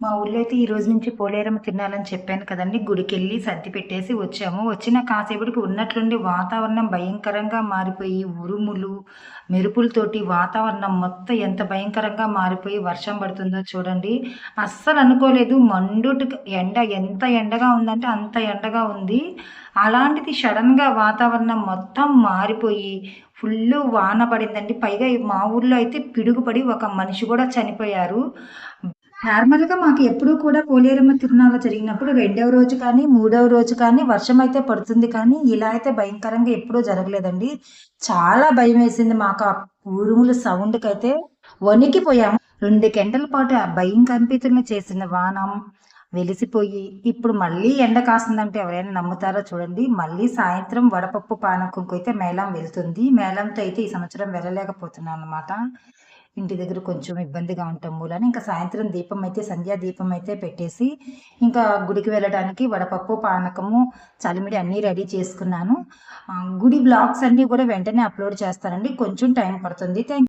మా ఊళ్ళో అయితే ఈ రోజు నుంచి పోలేరమ్మ తినాలని చెప్పాను కదండి. గుడికి వెళ్ళి సర్ది పెట్టేసి వచ్చాము. వచ్చిన కాసేపటికి ఉన్నట్లుండి వాతావరణం భయంకరంగా మారిపోయి ఉరుములు మెరుపులతోటి వాతావరణం మొత్తం ఎంత భయంకరంగా మారిపోయి వర్షం పడుతుందో చూడండి. అస్సలు అనుకోలేదు మండుటి ఎండ ఎంత ఎండగా ఉందంటే అంత ఎండగా ఉంది. అలాంటిది సడన్గా వాతావరణం మొత్తం మారిపోయి ఫుల్ వాన పడిందండి. పైగా మా ఊర్లో అయితే పిడుగుపడి ఒక మనిషి కూడా చనిపోయారు. నార్మల్గా మాకు ఎప్పుడూ కూడా పోలేరమ్మ తిరునాళ్ళ జరిగినప్పుడు రెండవ రోజు కానీ మూడవ రోజు కానీ వర్షం అయితే పడుతుంది కానీ ఇలా అయితే భయంకరంగా ఎప్పుడూ జరగలేదండి. చాలా భయం వేసింది మాకు ఆ ఉరుముల సౌండ్కి అయితే వణికిపోయాము. రెండు గంటల పాటు ఆ భయం కంపితుల్ని చేసిన వానం వెలిసిపోయి ఇప్పుడు మళ్ళీ ఎండ కాస్తుందంటే ఎవరైనా నమ్ముతారో చూడండి. మళ్ళీ సాయంత్రం వడపప్పు పానకంకు అయితే మేళం వెళ్తుంది. మేళంతో అయితే ఈ సంవత్సరం వెళ్ళలేకపోతున్నాను అనమాట ఇంటి దగ్గర కొంచెం ఇబ్బందిగా ఉంటాం మూలని. ఇంకా సాయంత్రం దీపం అయితే సంధ్యా దీపం అయితే పెట్టేసి ఇంకా గుడికి వెళ్ళడానికి వడపప్పు పానకము చలిమిడి అన్నీ రెడీ చేసుకున్నాను. గుడి బ్లాగ్స్ అన్నీ కూడా వెంటనే అప్లోడ్ చేస్తానండి. కొంచెం టైం పడుతుంది. థ్యాంక్